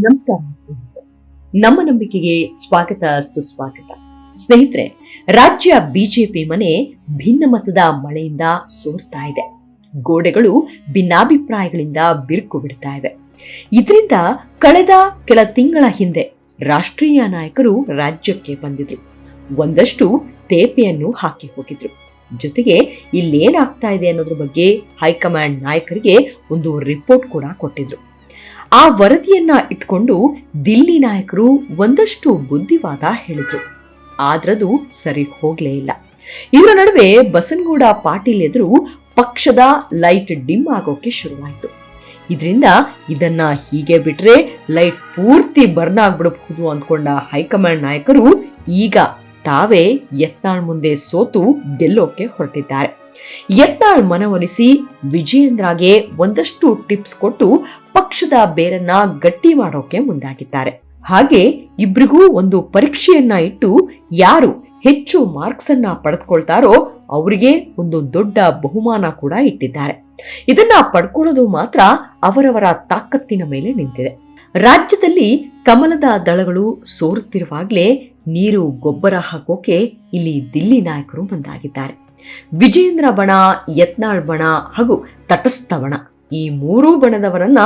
ನಮಸ್ಕಾರ. ನಮ್ಮ ನಂಬಿಕೆಗೆ ಸ್ವಾಗತ, ಸುಸ್ವಾಗತ. ಸ್ನೇಹಿತರೆ, ರಾಜ್ಯ ಬಿಜೆಪಿ ಮನೆ ಭಿನ್ನ ಮತದ ಮಳೆಯಿಂದ ಸೋರ್ತಾ ಇದೆ. ಗೋಡೆಗಳು ಭಿನ್ನಾಭಿಪ್ರಾಯಗಳಿಂದ ಬಿರುಕು ಬಿಡ್ತಾ ಇವೆ. ಇದರಿಂದ ಕಳೆದ ಕೆಲ ತಿಂಗಳ ಹಿಂದೆ ರಾಷ್ಟ್ರೀಯ ನಾಯಕರು ರಾಜ್ಯಕ್ಕೆ ಬಂದಿದ್ರು. ಒಂದಷ್ಟು ತೇಪೆಯನ್ನು ಹಾಕಿ ಹೋಗಿದ್ರು. ಜೊತೆಗೆ ಇಲ್ಲೇನಾಗ್ತಾ ಇದೆ ಅನ್ನೋದ್ರ ಬಗ್ಗೆ ಹೈಕಮಾಂಡ್ ನಾಯಕರಿಗೆ ಒಂದು ರಿಪೋರ್ಟ್ ಕೂಡ ಕೊಟ್ಟಿದ್ರು. ಆ ವರದಿಯನ್ನ ಇಟ್ಕೊಂಡು ದಿಲ್ಲಿ ನಾಯಕರು ಒಂದಷ್ಟು ಬುದ್ಧಿವಾದ ಹೇಳಿದ್ರು. ಆದ್ರದು ಸರಿ ಹೋಗ್ಲೇ ಇಲ್ಲ. ಇದರ ನಡುವೆ ಬಸನಗೌಡ ಪಾಟೀಲ್ ಎದುರು ಪಕ್ಷದ ಲೈಟ್ ಡಿಮ್ ಆಗೋಕೆ ಶುರುವಾಯಿತು. ಇದರಿಂದ ಇದನ್ನ ಹೀಗೆ ಬಿಟ್ರೆ ಲೈಟ್ ಪೂರ್ತಿ ಬರ್ನ್ ಆಗ್ಬಿಡಬಹುದು ಅಂದ್ಕೊಂಡ ಹೈಕಮಾಂಡ್ ನಾಯಕರು ಈಗ ತಾವೇ ಯತ್ನಾಳ್ ಮುಂದೆ ಸೋತು ಗೆಲ್ಲೋಕೆ ಹೊರಟಿದ್ದಾರೆ. ಯತ್ನಾಳ್ ಮನವೊಲಿಸಿ ವಿಜಯೇಂದ್ರಗೆ ಒಂದಷ್ಟು ಟಿಪ್ಸ್ ಕೊಟ್ಟು ಪಕ್ಷದ ಬೇರನ್ನ ಗಟ್ಟಿ ಮಾಡೋಕೆ ಮುಂದಾಗಿದ್ದಾರೆ. ಹಾಗೆ ಇಬ್ರಿಗೂ ಒಂದು ಪರೀಕ್ಷೆಯನ್ನ ಇಟ್ಟು ಯಾರು ಹೆಚ್ಚು ಮಾರ್ಕ್ಸ್ ಅನ್ನ ಪಡೆದುಕೊಳ್ತಾರೋ ಅವರಿಗೆ ಒಂದು ದೊಡ್ಡ ಬಹುಮಾನ ಕೂಡ ಇಟ್ಟಿದ್ದಾರೆ. ಇದನ್ನ ಪಡ್ಕೊಳ್ಳೋದು ಮಾತ್ರ ಅವರವರ ತಾಕತ್ತಿನ ಮೇಲೆ ನಿಂತಿದೆ. ರಾಜ್ಯದಲ್ಲಿ ಕಮಲದ ದಳಗಳು ಸೋರುತ್ತಿರುವಾಗಲೇ ನೀರು ಗೊಬ್ಬರ ಹಾಕೋಕೆ ಇಲ್ಲಿ ದಿಲ್ಲಿ ನಾಯಕರು ಮುಂದಾಗಿದ್ದಾರೆ ವಿಜೇಂದ್ರ ಬಣ, ಯತ್ನಾಳ್ ಬಣ ಹಾಗೂ ತಟಸ್ಥ ಬಣ. ಈ ಮೂರೂ ಬಣದವರನ್ನ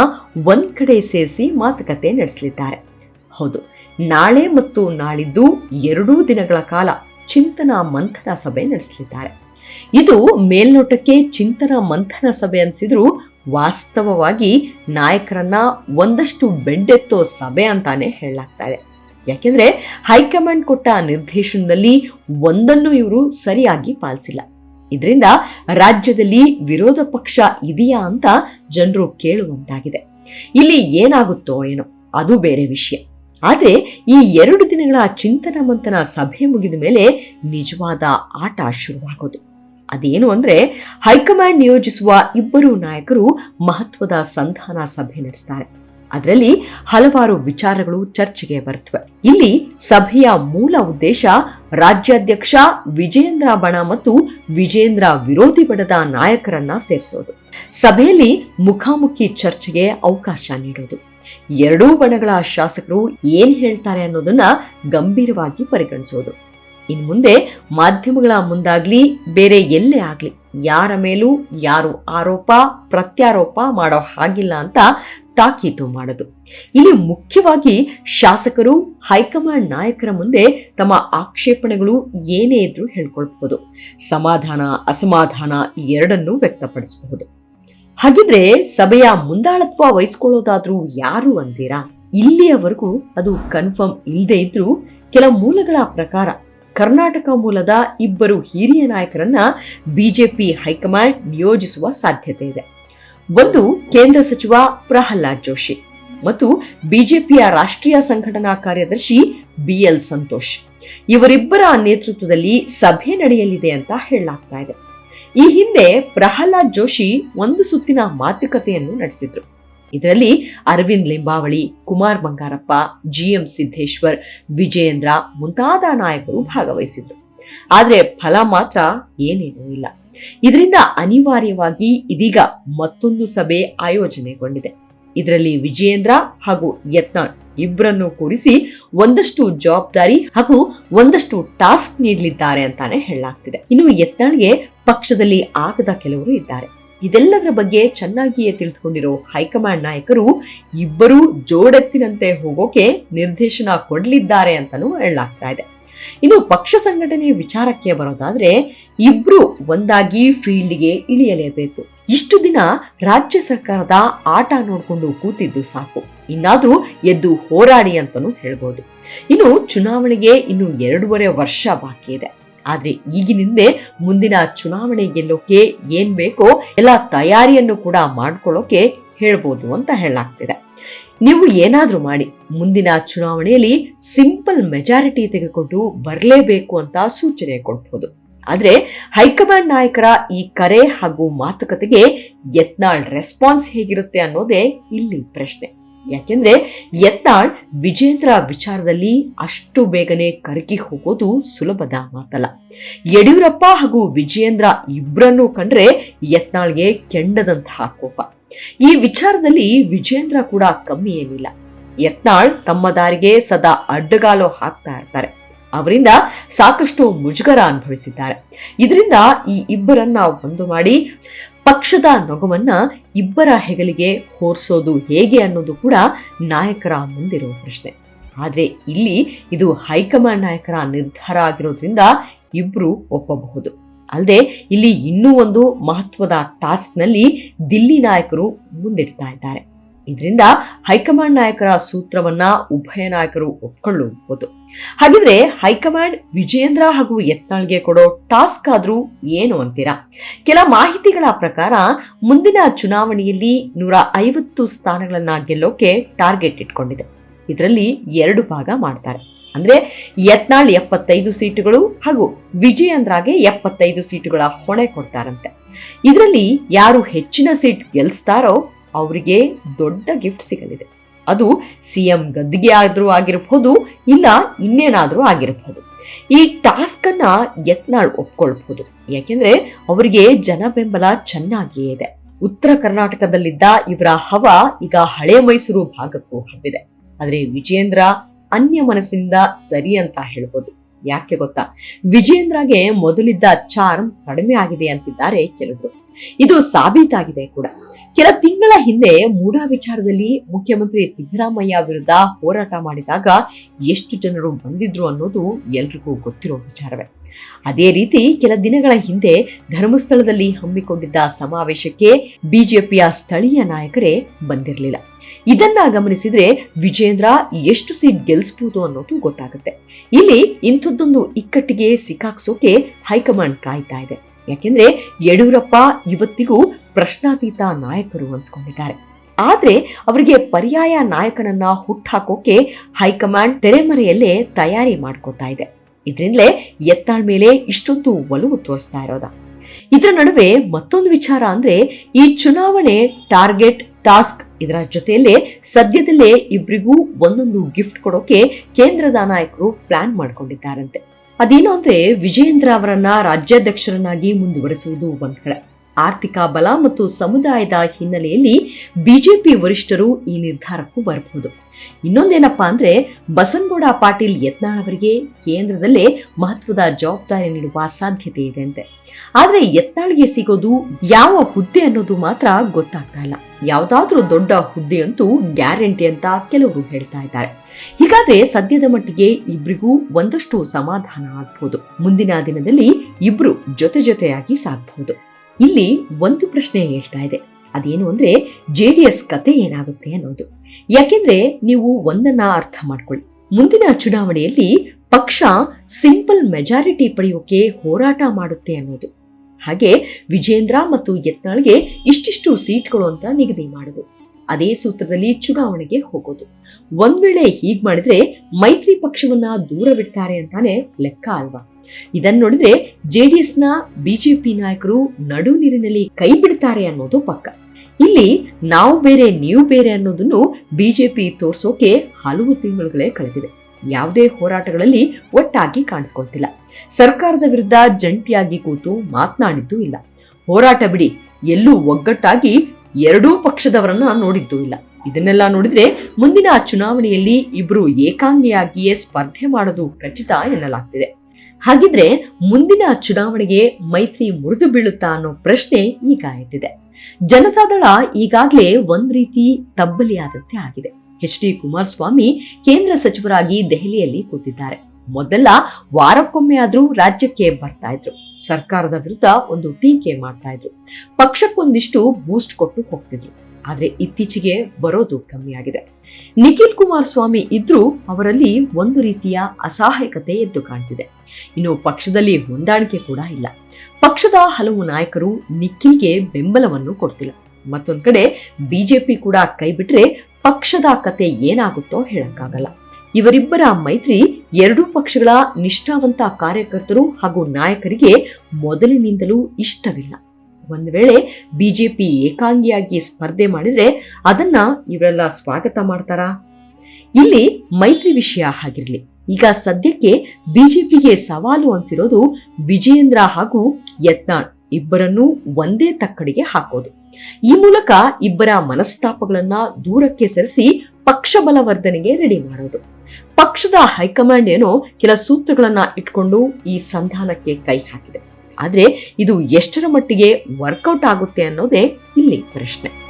ಒಂದ್ ಕಡೆ ಸೇರಿಸಿ ಮಾತುಕತೆ ನಡೆಸಲಿದ್ದಾರೆ. ಹೌದು, ನಾಳೆ ಮತ್ತು ನಾಳಿದ್ದು ಎರಡೂ ದಿನಗಳ ಕಾಲ ಚಿಂತನ ಮಂಥನ ಸಭೆ ನಡೆಸಲಿದ್ದಾರೆ. ಇದು ಮೇಲ್ನೋಟಕ್ಕೆ ಚಿಂತನ ಮಂಥನ ಸಭೆ ಅನ್ಸಿದ್ರು ವಾಸ್ತವವಾಗಿ ನಾಯಕರನ್ನ ಒಂದಷ್ಟು ಬೆಂಡೆತ್ತೋ ಸಭೆ ಅಂತಾನೆ ಹೇಳಲಾಗ್ತಾ ಇದೆ. ಯಾಕೆಂದ್ರೆ ಹೈಕಮಾಂಡ್ ಕೊಟ್ಟ ನಿರ್ದೇಶನದಲ್ಲಿ ಒಂದನ್ನು ಇವರು ಸರಿಯಾಗಿ ಪಾಲಿಸಿಲ್ಲ. ಇದರಿಂದ ರಾಜ್ಯದಲ್ಲಿ ವಿರೋಧ ಪಕ್ಷ ಇದೆಯಾ ಅಂತ ಜನರು ಕೇಳುವಂತಾಗಿದೆ. ಇಲ್ಲಿ ಏನಾಗುತ್ತೋ ಏನೋ, ಅದು ಬೇರೆ ವಿಷಯ. ಆದ್ರೆ ಈ ಎರಡು ದಿನಗಳ ಚಿಂತನ ಮಂಥನ ಸಭೆ ಮುಗಿದ ಮೇಲೆ ನಿಜವಾದ ಆಟ ಶುರುವಾಗೋದು. ಅದೇನು ಅಂದರೆ ಹೈಕಮಾಂಡ್ ನಿಯೋಜಿಸುವ ಇಬ್ಬರು ನಾಯಕರು ಮಹತ್ವದ ಸಂಧಾನ ಸಭೆ ನಡೆಸ್ತಾರೆ. ಅದರಲ್ಲಿ ಹಲವಾರು ವಿಚಾರಗಳು ಚರ್ಚೆಗೆ ಬರುತ್ತವೆ. ಇಲ್ಲಿ ಸಭೆಯ ಮೂಲ ಉದ್ದೇಶ ರಾಜ್ಯಾಧ್ಯಕ್ಷ ವಿಜೇಂದ್ರ ಬಣ ಮತ್ತು ವಿಜೇಂದ್ರ ವಿರೋಧಿ ಬಣದ ನಾಯಕರನ್ನ ಸೇರಿಸೋದು. ಸಭೆಯಲ್ಲಿ ಮುಖಾಮುಖಿ ಚರ್ಚೆಗೆ ಅವಕಾಶ ನೀಡೋದು. ಎರಡೂ ಬಣಗಳ ಶಾಸಕರು ಏನ್ ಹೇಳ್ತಾರೆ ಅನ್ನೋದನ್ನ ಗಂಭೀರವಾಗಿ ಪರಿಗಣಿಸೋದು. ಇನ್ ಮುಂದೆ ಮಾಧ್ಯಮಗಳ ಮುಂದಾಗ್ಲಿ, ಬೇರೆ ಎಲ್ಲೇ ಆಗ್ಲಿ, ಯಾರ ಮೇಲೂ ಯಾರು ಆರೋಪ, ಪ್ರತ್ಯಾರೋಪ ಮಾಡೋ ಹಾಗಿಲ್ಲ ಅಂತ ತಾಕೀತು ಮಾಡೋದು. ಇಲ್ಲಿ ಮುಖ್ಯವಾಗಿ ಶಾಸಕರು, ಹೈಕಮಾಂಡ್ ನಾಯಕರ ಮುಂದೆ ತಮ್ಮ ಆಕ್ಷೇಪಣೆಗಳು ಏನೇ ಇದ್ರೂ ಹೇಳ್ಕೊಳ್ಬಹುದು. ಸಮಾಧಾನ, ಅಸಮಾಧಾನ ಎರಡನ್ನೂ ವ್ಯಕ್ತಪಡಿಸಬಹುದು. ಹಾಗಿದ್ರೆ ಸಭೆಯ ಮುಂದಾಳತ್ವ ವಹಿಸ್ಕೊಳ್ಳೋದಾದ್ರೂ ಯಾರು ಅಂತೀರಾ? ಇಲ್ಲಿಯವರೆಗೂ ಅದು ಕನ್ಫರ್ಮ್ ಇಲ್ಲದೆ ಇದ್ರೂ ಕೆಲ ಮೂಲಗಳ ಪ್ರಕಾರ ಕರ್ನಾಟಕ ಮೂಲದ ಇಬ್ಬರು ಹಿರಿಯ ನಾಯಕರನ್ನ ಬಿಜೆಪಿ ಹೈಕಮಾಂಡ್ ನಿಯೋಜಿಸುವ ಸಾಧ್ಯತೆ ಇದೆ. ಒಂದು ಕೇಂದ್ರ ಸಚಿವ ಪ್ರಹ್ಲಾದ್ ಜೋಶಿ ಮತ್ತು ಬಿಜೆಪಿಯ ರಾಷ್ಟ್ರೀಯ ಸಂಘಟನಾ ಕಾರ್ಯದರ್ಶಿ ಬಿಎಲ್ ಸಂತೋಷ್. ಇವರಿಬ್ಬರ ನೇತೃತ್ವದಲ್ಲಿ ಸಭೆ ನಡೆಯಲಿದೆ ಅಂತ ಹೇಳಲಾಗ್ತಾ ಇದೆ. ಈ ಹಿಂದೆ ಪ್ರಹ್ಲಾದ್ ಜೋಶಿ ಒಂದು ಸುತ್ತಿನ ಮಾತುಕತೆಯನ್ನು ನಡೆಸಿದ್ರು. ಇದರಲ್ಲಿ ಅರವಿಂದ್ ಲಿಂಬಾವಳಿ, ಕುಮಾರ್ ಬಂಗಾರಪ್ಪ, ಜಿಎಂ ಸಿದ್ದೇಶ್ವರ್, ವಿಜಯೇಂದ್ರ ಮುಂತಾದ ನಾಯಕರು ಭಾಗವಹಿಸಿದ್ರು. ಆದ್ರೆ ಫಲ ಮಾತ್ರ ಏನೇನೂ ಇಲ್ಲ. ಇದರಿಂದ ಅನಿವಾರ್ಯವಾಗಿ ಇದೀಗ ಮತ್ತೊಂದು ಸಭೆ ಆಯೋಜನೆಗೊಂಡಿದೆ. ಇದರಲ್ಲಿ ವಿಜಯೇಂದ್ರ ಹಾಗೂ ಯತ್ನಾಳ್ ಇಬ್ಬರನ್ನು ಕೂರಿಸಿ ಒಂದಷ್ಟು ಜವಾಬ್ದಾರಿ ಹಾಗೂ ಒಂದಷ್ಟು ಟಾಸ್ಕ್ ನೀಡಲಿದ್ದಾರೆ ಅಂತಾನೆ ಹೇಳಲಾಗ್ತಿದೆ. ಇನ್ನು ಯತ್ನಾಳ್ಗೆ ಪಕ್ಷದಲ್ಲಿ ಆಗದ ಕೆಲವರು ಇದ್ದಾರೆ. ಇದೆಲ್ಲದರ ಬಗ್ಗೆ ಚೆನ್ನಾಗಿಯೇ ತಿಳಿದುಕೊಂಡಿರೋ ಹೈಕಮಾಂಡ್ ನಾಯಕರು ಇಬ್ಬರೂ ಜೋಡೆತ್ತಿನಂತೆ ಹೋಗೋಕೆ ನಿರ್ದೇಶನ ಕೊಡಲಿದ್ದಾರೆ ಅಂತಾನೂ ಹೇಳಲಾಗ್ತಾ ಇದೆ. ಇನ್ನು ಪಕ್ಷ ಸಂಘಟನೆ ವಿಚಾರಕ್ಕೆ ಬರೋದಾದ್ರೆ ಇಬ್ರು ಒಂದಾಗಿ ಫೀಲ್ಡ್ಗೆ ಇಳಿಯಲೇಬೇಕು. ಇಷ್ಟು ದಿನ ರಾಜ್ಯ ಸರ್ಕಾರದ ಆಟ ನೋಡಿಕೊಂಡು ಕೂತಿದ್ದು ಸಾಕು. ಇನ್ನಾದ್ರೂ ಎದ್ದು ಹೋರಾಡಿ ಅಂತಲೂ ಹೇಳ್ಬೋದು. ಇನ್ನು ಚುನಾವಣೆಗೆ ಇನ್ನು ಎರಡೂವರೆ ವರ್ಷ ಬಾಕಿ ಇದೆ. ಆದ್ರೆ ಈಗಿನಿಂದೆ ಮುಂದಿನ ಚುನಾವಣೆ ಗೆಲ್ಲೋಕೆ ಏನ್ ಬೇಕೋ ಎಲ್ಲ ತಯಾರಿಯನ್ನು ಕೂಡ ಮಾಡ್ಕೊಳ್ಳೋಕೆ ಹೇಳ್ಬೋದು ಅಂತ ಹೇಳಲಾಗ್ತಿದೆ. ನೀವು ಏನಾದರೂ ಮಾಡಿ, ಮುಂದಿನ ಚುನಾವಣೆಯಲ್ಲಿ ಸಿಂಪಲ್ ಮೆಜಾರಿಟಿ ತೆಗೆದುಕೊಂಡು ಬರಲೇಬೇಕು ಅಂತ ಸೂಚನೆ ಕೊಡ್ಬೋದು. ಆದರೆ ಹೈಕಮಾಂಡ್ ನಾಯಕರ ಈ ಕರೆ ಹಾಗೂ ಮಾತುಕತೆಗೆ ಯತ್ನಾಳ್ ರೆಸ್ಪಾನ್ಸ್ ಹೇಗಿರುತ್ತೆ ಅನ್ನೋದೇ ಇಲ್ಲಿ ಪ್ರಶ್ನೆ. ಯಾಕೆಂದ್ರೆ ಯತ್ನಾಳ್ ವಿಜೇಂದ್ರ ವಿಚಾರದಲ್ಲಿ ಅಷ್ಟು ಬೇಗನೆ ಕರಗಿ ಹೋಗೋದು ಸುಲಭದ ಮಾತಲ್ಲ. ಯಡಿಯೂರಪ್ಪ ಹಾಗೂ ವಿಜೇಂದ್ರ ಇಬ್ಬರನ್ನೂ ಕಂಡ್ರೆ ಯತ್ನಾಳ್ಗೆ ಕೆಂಡದಂತಹ ಕೋಪ. ಈ ವಿಚಾರದಲ್ಲಿ ವಿಜೇಂದ್ರ ಕೂಡ ಕಮ್ಮಿ ಏನಿಲ್ಲ. ಯತ್ನಾಳ್ ತಮ್ಮ ದಾರಿಗೆ ಸದಾ ಅಡ್ಡಗಾಲು ಹಾಕ್ತಾ ಇರ್ತಾರೆ. ಅವರಿಂದ ಸಾಕಷ್ಟು ಮುಜುಗರ ಅನುಭವಿಸಿದ್ದಾರೆ. ಇದರಿಂದ ಈ ಇಬ್ಬರನ್ನ ಒಂದು ಮಾಡಿ ಪಕ್ಷದ ನೊಗವನ್ನ ಇಬ್ಬರ ಹೆಗಲಿಗೆ ಹೋರಿಸೋದು ಹೇಗೆ ಅನ್ನೋದು ಕೂಡ ನಾಯಕರ ಮುಂದಿರುವ ಪ್ರಶ್ನೆ. ಆದರೆ ಇಲ್ಲಿ ಇದು ಹೈಕಮಾಂಡ್ ನಾಯಕರ ನಿರ್ಧಾರ ಆಗಿರೋದ್ರಿಂದ ಇಬ್ರು ಒಪ್ಪಬಹುದು. ಅಲ್ಲದೆ ಇಲ್ಲಿ ಇನ್ನೂ ಒಂದು ಮಹತ್ವದ ಟಾಸ್ಕ್ನಲ್ಲಿ ದಿಲ್ಲಿ ನಾಯಕರು ಮುಂದಿಡ್ತಾ ಇದ್ದಾರೆ. ಇದರಿಂದ ಹೈಕಮಾಂಡ್ ನಾಯಕರ ಸೂತ್ರವನ್ನ ಉಭಯ ನಾಯಕರು ಒಪ್ಕೊಳ್ಳಬಹುದು ಹಾಗಿದ್ರೆ ಹೈಕಮಾಂಡ್ ವಿಜೇಂದ್ರ ಹಾಗೂ ಯತ್ನಾಳ್ಗೆ ಕೊಡೋ ಟಾಸ್ಕ್ ಆದ್ರೂ ಏನು ಅಂತೀರಾ? ಕೆಲ ಮಾಹಿತಿಗಳ ಪ್ರಕಾರ ಮುಂದಿನ ಚುನಾವಣೆಯಲ್ಲಿ ನೂರ ಐವತ್ತು ಸ್ಥಾನಗಳನ್ನ ಗೆಲ್ಲೋಕೆ ಟಾರ್ಗೆಟ್ ಇಟ್ಕೊಂಡಿದೆ. ಇದರಲ್ಲಿ ಎರಡು ಭಾಗ ಮಾಡ್ತಾರೆ. ಅಂದ್ರೆ ಯತ್ನಾಳ್ ಎಪ್ಪತ್ತೈದು ಸೀಟುಗಳು ಹಾಗೂ ವಿಜಯೇಂದ್ರಗೆ ಎಪ್ಪತ್ತೈದು ಸೀಟುಗಳ ಹೊಣೆ ಕೊಡ್ತಾರಂತೆ. ಇದರಲ್ಲಿ ಯಾರು ಹೆಚ್ಚಿನ ಸೀಟ್ ಗೆಲ್ಸ್ತಾರೋ ಅವರಿಗೆ ದೊಡ್ಡ ಗಿಫ್ಟ್ ಸಿಗಲಿದೆ. ಅದು ಸಿ ಎಂ ಗದ್ದಿಗೆ ಆದರೂ ಆಗಿರಬಹುದು ಇಲ್ಲ ಇನ್ನೇನಾದರೂ ಆಗಿರಬಹುದು ಈ ಟಾಸ್ಕ್ ಅನ್ನ ಯತ್ನಾಳ್ ಒಪ್ಕೊಳ್ಬಹುದು ಯಾಕೆಂದ್ರೆ ಅವರಿಗೆ ಜನ ಬೆಂಬಲ ಚೆನ್ನಾಗಿಯೇ ಇದೆ. ಉತ್ತರ ಕರ್ನಾಟಕದಲ್ಲಿದ್ದ ಇವರ ಹವ ಈಗ ಹಳೆ ಮೈಸೂರು ಭಾಗಕ್ಕೂ ಹಬ್ಬಿದೆ. ಆದ್ರೆ ವಿಜೇಂದ್ರ ಅನ್ಯ ಮನಸ್ಸಿಂದ ಸರಿ ಅಂತ ಹೇಳ್ಬೋದು. ಯಾಕೆ ಗೊತ್ತಾ? ವಿಜೇಂದ್ರಗೆ ಮೊದಲಿದ್ದ ಚಾರ್ಮ್ ಕಡಿಮೆ ಆಗಿದೆ ಅಂತಿದ್ದಾರೆ ಕೆಲವರು. ಇದು ಸಾಬೀತಾಗಿದೆ ಕೂಡ. ಕೆಲ ತಿಂಗಳ ಹಿಂದೆ ಮೂಢ ವಿಚಾರದಲ್ಲಿ ಮುಖ್ಯಮಂತ್ರಿ ಸಿದ್ದರಾಮಯ್ಯ ವಿರುದ್ಧ ಹೋರಾಟ ಮಾಡಿದಾಗ ಎಷ್ಟು ಜನರು ಬಂದಿದ್ರು ಅನ್ನೋದು ಎಲ್ರಿಗೂ ಗೊತ್ತಿರೋ ವಿಚಾರವೇ. ಅದೇ ರೀತಿ ಕೆಲ ದಿನಗಳ ಹಿಂದೆ ಧರ್ಮಸ್ಥಳದಲ್ಲಿ ಹಮ್ಮಿಕೊಂಡಿದ್ದ ಸಮಾವೇಶಕ್ಕೆ ಬಿಜೆಪಿಯ ಸ್ಥಳೀಯ ನಾಯಕರೇ ಬಂದಿರಲಿಲ್ಲ. ಇದನ್ನ ಗಮನಿಸಿದ್ರೆ ವಿಜೇಂದ್ರ ಎಷ್ಟು ಸೀಟ್ ಗೆಲ್ಲಿಸ್ಬೋದು ಅನ್ನೋದು ಗೊತ್ತಾಗುತ್ತೆ. ಇಲ್ಲಿ ಇಂಥದ್ದೊಂದು ಇಕ್ಕಟ್ಟಿಗೆ ಸಿಕ್ಕಾಕ್ಸೋಕೆ ಹೈಕಮಾಂಡ್ ಕಾಯ್ತಾ ಇದೆ. ಯಾಕೆಂದ್ರೆ ಯಡಿಯೂರಪ್ಪ ಇವತ್ತಿಗೂ ಪ್ರಶ್ನಾತೀತ ನಾಯಕರು ಅನ್ಸ್ಕೊಂಡಿದ್ದಾರೆ. ಆದ್ರೆ ಅವರಿಗೆ ಪರ್ಯಾಯ ನಾಯಕನನ್ನ ಹುಟ್ಟಾಕೋಕೆ ಹೈಕಮಾಂಡ್ ತೆರೆಮರೆಯಲ್ಲೇ ತಯಾರಿ ಮಾಡ್ಕೋತಾ ಇದೆ. ಇದರಿಂದಲೇ ಎತ್ತಾಳ್ ಮೇಲೆ ಇಷ್ಟೊಂದು ಒಲವು ತೋರಿಸ್ತಾ ಇರೋದ. ಇದರ ನಡುವೆ ಮತ್ತೊಂದು ವಿಚಾರ ಅಂದ್ರೆ ಈ ಚುನಾವಣೆ ಟಾರ್ಗೆಟ್ ಟಾಸ್ಕ್ ಇದರ ಜೊತೆಯಲ್ಲೇ ಸದ್ಯದಲ್ಲೇ ಇಬ್ರಿಗೂ ಒಂದೊಂದು ಗಿಫ್ಟ್ ಕೊಡೋಕೆ ಕೇಂದ್ರದ ನಾಯಕರು ಪ್ಲಾನ್ ಮಾಡ್ಕೊಂಡಿದ್ದಾರಂತೆ. ಅದೇನು ಅಂದ್ರೆ ವಿಜಯೇಂದ್ರ ಅವರನ್ನ ರಾಜ್ಯಾಧ್ಯಕ್ಷರನ್ನಾಗಿ ಮುಂದುವರೆಸುವುದು ಒಂದ್ ಕಡೆ ಆರ್ಥಿಕ ಬಲ ಮತ್ತು ಸಮುದಾಯದ ಹಿನ್ನೆಲೆಯಲ್ಲಿ ಬಿಜೆಪಿ ವರಿಷ್ಠರು ಈ ನಿರ್ಧಾರಕ್ಕೂ ಬರಬಹುದು. ಇನ್ನೊಂದೇನಪ್ಪಾ ಅಂದ್ರೆ ಬಸನಗೌಡ ಪಾಟೀಲ್ ಯತ್ನಾಳ್ ಅವರಿಗೆ ಕೇಂದ್ರದಲ್ಲೇ ಮಹತ್ವದ ಜವಾಬ್ದಾರಿ ನೀಡುವ ಸಾಧ್ಯತೆ ಇದೆ ಅಂತೆ. ಆದ್ರೆ ಯತ್ನಾಳ್ಗೆ ಸಿಗೋದು ಯಾವ ಹುದ್ದೆ ಅನ್ನೋದು ಮಾತ್ರ ಗೊತ್ತಾಗ್ತಾ ಇಲ್ಲ. ಯಾವ್ದಾದ್ರೂ ದೊಡ್ಡ ಹುದ್ದೆ ಅಂತೂ ಗ್ಯಾರಂಟಿ ಅಂತ ಕೆಲವರು ಹೇಳ್ತಾ ಇದ್ದಾರೆ. ಹೀಗಾದ್ರೆ ಸದ್ಯದ ಮಟ್ಟಿಗೆ ಇಬ್ರಿಗೂ ಒಂದಷ್ಟು ಸಮಾಧಾನ ಆಗ್ಬಹುದು ಮುಂದಿನ ದಿನದಲ್ಲಿ ಇಬ್ರು ಜೊತೆ ಜೊತೆಯಾಗಿ ಸಾಗಬಹುದು ಇಲ್ಲಿ ಒಂದು ಪ್ರಶ್ನೆ ಹೇಳ್ತಾ ಇದೆ. ಅದೇನು ಅಂದ್ರೆ ಜೆ ಡಿ ಎಸ್ ಕತೆ ಏನಾಗುತ್ತೆ ಅನ್ನೋದು. ಯಾಕೆಂದ್ರೆ ನೀವು ಒಂದನ್ನ ಅರ್ಥ ಮಾಡ್ಕೊಳ್ಳಿ. ಮುಂದಿನ ಚುನಾವಣೆಯಲ್ಲಿ ಪಕ್ಷ ಸಿಂಪಲ್ ಮೆಜಾರಿಟಿ ಪಡೆಯೋಕೆ ಹೋರಾಟ ಮಾಡುತ್ತೆ ಅನ್ನೋದು. ಹಾಗೆ ವಿಜೇಂದ್ರ ಮತ್ತು ಯತ್ನಾಳ್ಗೆ ಇಷ್ಟಿಷ್ಟು ಸೀಟ್ಗಳು ಅಂತ ನಿಗದಿ ಮಾಡುದು. ಅದೇ ಸೂತ್ರದಲ್ಲಿ ಚುನಾವಣೆಗೆ ಹೋಗೋದು. ಒಂದ್ ವೇಳೆ ಹೀಗ್ ಮಾಡಿದ್ರೆ ಮೈತ್ರಿ ಪಕ್ಷವನ್ನ ದೂರವಿಡ್ತಾರೆ ಅಂತಾನೆ ಲೆಕ್ಕ ಅಲ್ವಾ? ಇದನ್ನ ನೋಡಿದ್ರೆ ಜೆಡಿಎಸ್ನ ಬಿಜೆಪಿ ನಾಯಕರು ನಡು ನೀರಿನಲ್ಲಿ ಕೈ ಬಿಡ್ತಾರೆ ಅನ್ನೋದು ಪಕ್ಕ. ಇಲ್ಲಿ ನಾವು ಬೇರೆ, ನೀವು ಬೇರೆ ಅನ್ನೋದನ್ನು ಬಿಜೆಪಿ ತೋರಿಸೋಕೆ ಹಲವು ತಿಂಗಳುಗಳೇ ಕಳೆದಿವೆ. ಯಾವುದೇ ಹೋರಾಟಗಳಲ್ಲಿ ಒಟ್ಟಾಗಿ ಕಾಣಿಸ್ಕೊಳ್ತಿಲ್ಲ. ಸರ್ಕಾರದ ವಿರುದ್ಧ ಜಂಟಿಯಾಗಿ ಕೂತು ಮಾತನಾಡಿದ್ದೂ ಇಲ್ಲ. ಹೋರಾಟ ಬಿಡಿ, ಎಲ್ಲೂ ಒಗ್ಗಟ್ಟಾಗಿ ಎರಡೂ ಪಕ್ಷದವರನ್ನ ನೋಡಿದ್ದೂ ಇಲ್ಲ. ಇದನ್ನೆಲ್ಲ ನೋಡಿದ್ರೆ ಮುಂದಿನ ಚುನಾವಣೆಯಲ್ಲಿ ಇಬ್ರು ಏಕಾಂಗಿಯಾಗಿಯೇ ಸ್ಪರ್ಧೆ ಮಾಡೋದು ಖಚಿತ ಎನ್ನಲಾಗ್ತಿದೆ. ಹಾಗಿದ್ರೆ ಮುಂದಿನ ಚುನಾವಣೆಗೆ ಮೈತ್ರಿ ಮುರಿದು ಬೀಳುತ್ತಾ ಅನ್ನೋ ಪ್ರಶ್ನೆ ಈಗ ಎದ್ದಿದೆ. ಜನತಾದಳ ಈಗಾಗಲೇ ಒಂದ್ ರೀತಿ ತಬ್ಬಲಿಯಾದಂತೆ ಆಗಿದೆ. ಎಚ್ ಡಿ ಕುಮಾರಸ್ವಾಮಿ ಕೇಂದ್ರ ಸಚಿವರಾಗಿ ದೆಹಲಿಯಲ್ಲಿ ಕೂತಿದ್ದಾರೆ. ಮೊದಲ ವಾರಕ್ಕೊಮ್ಮೆ ಆದ್ರೂ ರಾಜ್ಯಕ್ಕೆ ಬರ್ತಾ ಇದ್ರು. ಸರ್ಕಾರದ ವಿರುದ್ಧ ಒಂದು ಟೀಕೆ ಮಾಡ್ತಾ ಇದ್ರು. ಪಕ್ಷಕ್ಕೊಂದಿಷ್ಟು ಬೂಸ್ಟ್ ಕೊಟ್ಟು ಹೋಗ್ತಿದ್ರು. ಆದ್ರೆ ಇತ್ತೀಚೆಗೆ ಬರೋದು ಕಮ್ಮಿಯಾಗಿದೆ ನಿಖಿಲ್ ಕುಮಾರ್ ಸ್ವಾಮಿ ಇದ್ರೂ ಅವರಲ್ಲಿ ಒಂದು ರೀತಿಯ ಅಸಹಾಯಕತೆ ಎದ್ದು ಕಾಣ್ತಿದೆ. ಇನ್ನು ಪಕ್ಷದಲ್ಲಿ ಹೊಂದಾಣಿಕೆ ಕೂಡ ಇಲ್ಲ. ಪಕ್ಷದ ಹಲವು ನಾಯಕರು ನಿಖಿಲ್ಗೆ ಬೆಂಬಲವನ್ನು ಕೊಡ್ತಿಲ್ಲ. ಮತ್ತೊಂದು ಕಡೆ ಬಿಜೆಪಿ ಕೂಡ ಕೈಬಿಟ್ರೆ ಪಕ್ಷದ ಕತೆ ಏನಾಗುತ್ತೋ ಹೇಳಕ್ಕಾಗಲ್ಲ. ಇವರಿಬ್ಬರ ಮೈತ್ರಿ ಎರಡೂ ಪಕ್ಷಗಳ ನಿಷ್ಠಾವಂತ ಕಾರ್ಯಕರ್ತರು ಹಾಗೂ ನಾಯಕರಿಗೆ ಮೊದಲಿನಿಂದಲೂ ಇಷ್ಟವಿಲ್ಲ. ಒಂದು ವೇಳೆ ಬಿ ಜೆ ಪಿ ಏಕಾಂಗಿಯಾಗಿ ಸ್ಪರ್ಧೆ ಮಾಡಿದ್ರೆ ಅದನ್ನ ಇವರೆಲ್ಲ ಸ್ವಾಗತ ಮಾಡ್ತಾರಾ? ಇಲ್ಲಿ ಮೈತ್ರಿ ವಿಷಯ ಆಗಿರಲಿ ಈಗ ಸದ್ಯಕ್ಕೆ ಬಿಜೆಪಿಗೆ ಸವಾಲು ಅನ್ಸಿರೋದು ವಿಜಯೇಂದ್ರ ಹಾಗೂ ಯತ್ನಾಳ್ ಇಬ್ಬರನ್ನೂ ಒಂದೇ ತಕ್ಕಡಿಗೆ ಹಾಕೋದು. ಈ ಮೂಲಕ ಇಬ್ಬರ ಮನಸ್ತಾಪಗಳನ್ನ ದೂರಕ್ಕೆ ಸರಿಸಿ ಪಕ್ಷ ಬಲವರ್ಧನೆಗೆ ರೆಡಿ ಮಾಡೋದು. ಪಕ್ಷದ ಹೈಕಮಾಂಡ್ ಏನೋ ಕೆಲ ಸೂತ್ರಗಳನ್ನ ಇಟ್ಕೊಂಡು ಈ ಸಂಧಾನಕ್ಕೆ ಕೈ ಹಾಕಿದೆ. ಆದ್ರೆ ಇದು ಎಷ್ಟರ ಮಟ್ಟಿಗೆ ವರ್ಕೌಟ್ ಆಗುತ್ತೆ ಅನ್ನೋದೇ ಇಲ್ಲಿ ಪ್ರಶ್ನೆ.